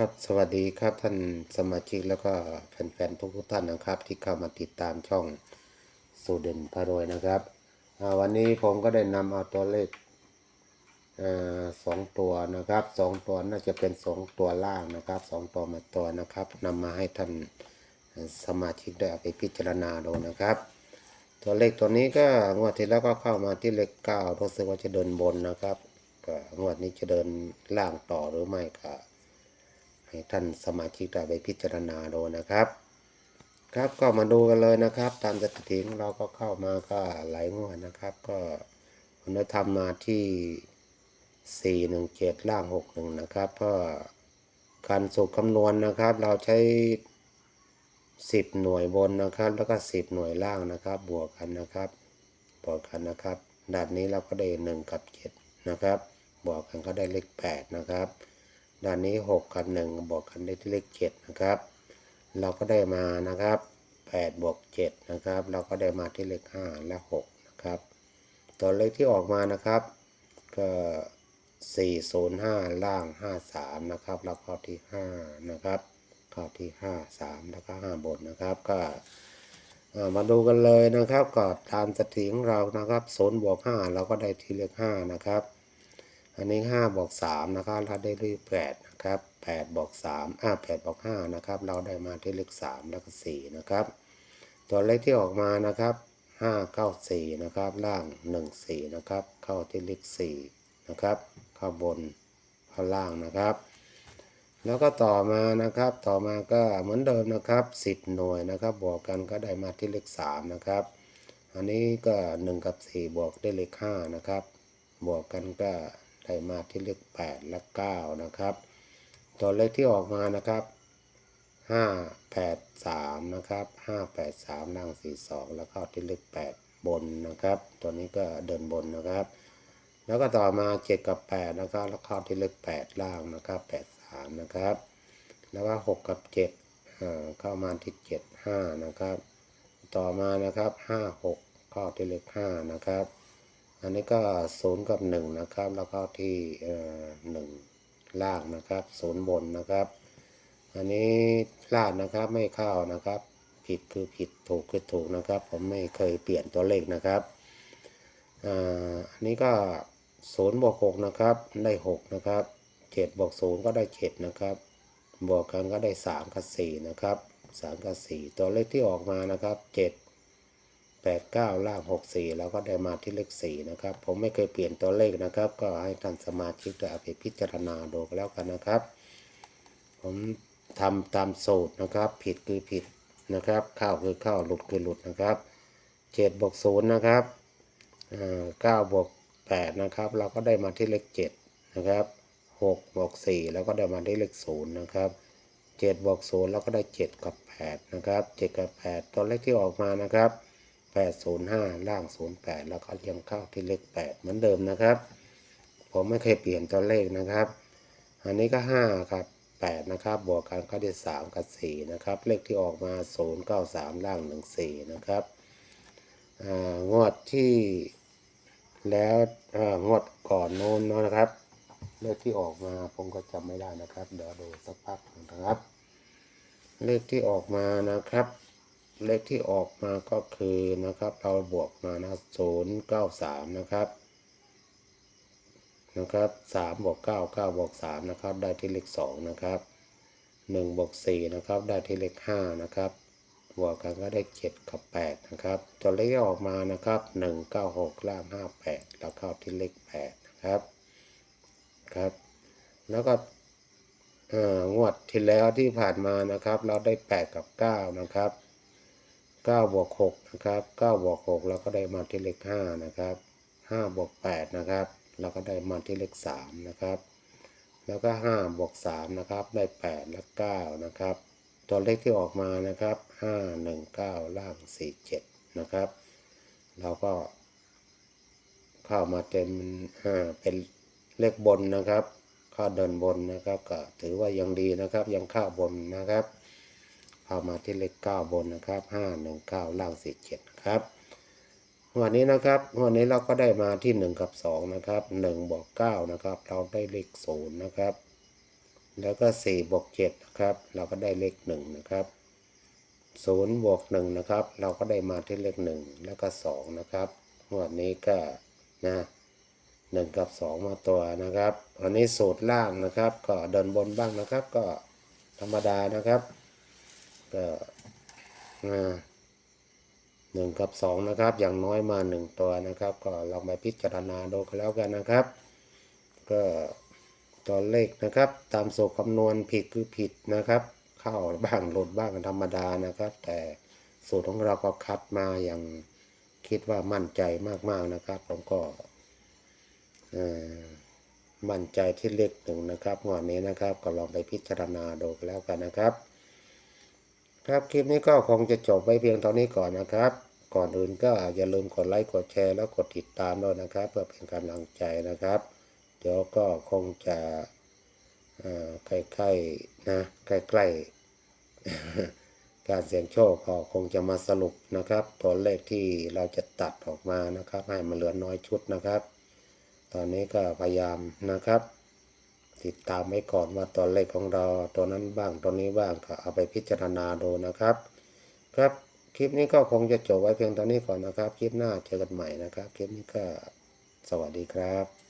ครับสวัสดีครับท่านสมาชิกแล้วก็แฟนๆทุกๆท่านนะครับ ที่เข้ามาติดตามช่องสูเด่นพารวยนะครับวันนี้ผมก็ได้นำเอาตัวเลขอ่าสองตัวนะครับสองตัวน่าจะเป็นสองตัวล่างนะครับสองตัวมาตัวนะครับนำมาให้ท่านสมาชิกได้เอาไปพิจารณาดูนะครับ ตัวเลขตัวนี้ก็งวดที่แล้วก็เข้ามาที่เลขเก้ารู้สึกว่าจะเดินบนนะครับงวดนี้จะเดินล่างต่อหรือไม่ก็ ให้ท่านสมาชิกได้ไปพิจารณาดูนะครับ ครับก็มาดูกันเลยนะครับ ตามสถิติของเราก็เข้ามาก็หลายงวดนะครับ ก็คุณธรรมมาที่ 417 ล่าง 61 นะครับเพราะการสูตรคำนวณนะครับ เราใช้ 10 หน่วยบนนะครับ แล้วก็ 10 หน่วยล่างนะครับ บวกกันนะครับ บวกกันนะครับด้านนี้เราก็ได้ 1 กับ 7 นะครับ บวกกันก็ได้เลข 8 นะครับ ด้านนี้6กับ1บวกกันได้ที่เลข7นะครับ เราก็ได้มานะครับ8บวก7นะครับ เราก็ได้มาที่เลข5และ6นะครับ ตัวเลขที่ออกมานะครับ ก็ 405 ล่าง 53 นะครับ แล้วก็ที่ 5 นะครับข้าที่ 5 3 แล้วก็5บนนะครับ ก็มาดูกันเลยนะครับก็ตามสถิติของเรานะครับ0บวก5เราก็ได้ที่เลข5นะครับ อันนี้5บวก3นะครับเราได้เลข8นะครับ8บวก3อ่า8บวก5นะครับเราได้มาที่เลข3แล้วก็4นะครับตัวเลขที่ออกมานะครับ5 9 4นะครับล่าง 1 4นะครับเข้าที่เลข4นะครับเข้าบนเข้าล่างนะครับแล้วก็ต่อมานะครับ ต่อมาก็เหมือนเดิมนะครับ 10 หน่วยนะครับ บวกกันก็ได้มาที่เลข3นะครับ อันนี้ก็ 1 กับ 4 บวกได้เลข5นะครับ บวกกันก็ ได้มาที่เลข8และ9นะครับ ตัวเลขที่ออกมานะครับ5 8 3นะครับ5 8 3ล่าง4 2แล้วเข้าที่เลข8บนนะครับ ตัวนี้ก็เดินบนนะครับ แล้วก็ต่อมา7กับ8นะครับแล้วเข้าที่เลข8ล่างนะครับ8 3นะครับ แล้วก็6กับ7อ่าเข้ามาที่7 5นะครับ ต่อมานะครับ5 6เข้าที่เลข5นะครับ อันนี้ก็0กับ1นะครับ แล้วก็ที่เอ่อ1ล่างนะครับ0บนนะครับ อันนี้พลาดนะครับไม่เข้านะครับ ผิดคือผิดถูกคือถูกนะครับ ผมไม่เคยเปลี่ยนตัวเลขนะครับอันนี้ก็ศูนย์บวกหกนะครับได้หกนะครับเจ็ดบวกศูนย์ก็ได้เจ็ดนะครับบวกกันก็ได้สามกับสี่นะครับสามกับสี่ตัวเลขที่ออกมานะครับเจ็ด แปดเก้าล่างหกสี่แล้วก็ได้มาที่เลขสี่นะครับ ผมไม่เคยเปลี่ยนตัวเลขนะครับ ก็ให้ท่านสมาชิกได้เอาไปพิจารณาดูแล้วกันนะครับ ผมทำตามสูตรนะครับ ผิดคือผิดนะครับ เข้าคือเข้าหลุดคือหลุดนะครับเจ็ดบวกศูนย์นะครับเก้าบวกแปดนะครับ เราก็ได้มาที่เลขเจ็ดนะครับหกบวกสี่แล้วก็ได้มาที่เลขศูนย์นะครับเจ็ดบวกศูนย์แล้วก็ได้เจ็ดกับแปดนะครับเจ็ดกับแปดตัวเลขที่ออกมานะครับ แปดศูนย์ห้าล่างศูนย์แปดแล้วก็ยังเข้าที่เลขแปดเหมือนเดิมนะครับ ผมไม่เคยเปลี่ยนตัวเลขนะครับ อันนี้ก็ห้าครับแปดนะครับ บวกกันก็ได้สามกับสี่นะครับ เลขที่ออกมาศูนย์เก้าสามล่างหนึ่งสี่นะครับงวดที่แล้วงวดก่อนโน้นนะครับ เลขที่ออกมาผมก็จำไม่ได้นะครับ เดี๋ยวดูสักพักนะครับ เลขที่ออกมานะครับ เลขที่ออกมาก็คือนะครับ เราบวกมานะศูนย์เก้าสามนะครับนะครับสามบวกเก้าเก้าบวกสามนะครับ ได้ที่เลขสองนะครับหนึ่งบวกสี่นะครับ ได้ที่เลขห้านะครับบวกกันก็ได้เจ็ดกับแปดนะครับตัวเลขออกมานะครับหนึ่งเก้าหกล่างห้าแปดแล้วเข้าที่เลขแปดนะครับครับ แล้วก็เอ่องวดที่แล้วที่ผ่านมานะครับ เราได้แปดกับเก้านะครับ เก้าบวกหกนะครับเก้าบวกหกเราก็ได้มาที่เลขห้านะครับห้าบวกแปดนะครับเราก็ได้มาที่เลขสามนะครับ แล้วก็ห้าบวกสามนะครับได้แปดและเก้านะครับ ตัวเลขที่ออกมานะครับห้าหนึ่งเก้าล่างสี่เจ็ดนะครับ เราก็ เข้ามาเต็มอ่าเป็นเลขบนนะครับ ข้าเดินบนนะครับก็ถือว่ายังดีนะครับ ยังข้าบนนะครับ เข้ามาที่เลขเก้าบนนะครับห้าหนึ่งเก้าล่างสี่เจ็ดครับวันนี้นะครับวันนี้เราก็ได้มาที่หนึ่งกับสองนะครับหนึ่งบวกเก้านะครับ เราได้เลขศูนย์นะครับ แล้วก็สี่บวกเจ็ดนะครับ เราก็ได้เลขหนึ่งนะครับศูนย์บวกหนึ่งนะครับ เราก็ได้มาที่เลขหนึ่งแล้วก็สองนะครับวดนี้ก็นะหนึ่งกับสองมาตัวนะครับอันนี้สูตรล่างนะครับ ก็เดินบนบ้างนะครับ ก็ธรรมดานะครับ ก็หนึ่งกับสองนะครับ อย่างน้อยมาหนึ่งตัวนะครับ ก็ลองไปพิจารณาดูกันแล้วกันนะครับ ก็ตัวเลขนะครับ ตามสูตรคำนวณผิดคือผิดนะครับ เข้าบ้างหลุดบ้างธรรมดานะครับ แต่สูตรของเราก็คัดมาอย่างคิดว่ามั่นใจมากๆนะครับ ผมก็มั่นใจที่เลขหนึ่งนะครับงวดนี้นะครับ ก็ลองไปพิจารณาดูกันแล้วกันนะครับ ครับคลิปนี้ก็คงจะจบไว้เพียงเท่านี้ก่อนนะครับ ก่อนอื่นก็อย่าลืมกดไลค์กดแชร์แล้วกดติดตามด้วยนะครับ เพื่อเป็นกำลังใจนะครับ เดี๋ยวก็คงจะใกล้ๆนะใกล้ๆการเสี่ยงโชคก็คงจะมาสรุปนะครับตัวเลขที่เราจะตัดออกมานะครับ ให้มันเหลือน้อยชุดนะครับ ตอนนี้ก็พยายามนะครับ ติดตามไว้ก่อนว่าตัวเลขของเราตัวนั้นบ้างตัวนี้บ้างก็เอาไปพิจารณาดูนะครับ ครับคลิปนี้ก็คงจะจบไว้เพียงตอนนี้ก่อนนะครับ คลิปหน้าเจอกันใหม่นะครับ คลิปนี้ก็สวัสดีครับ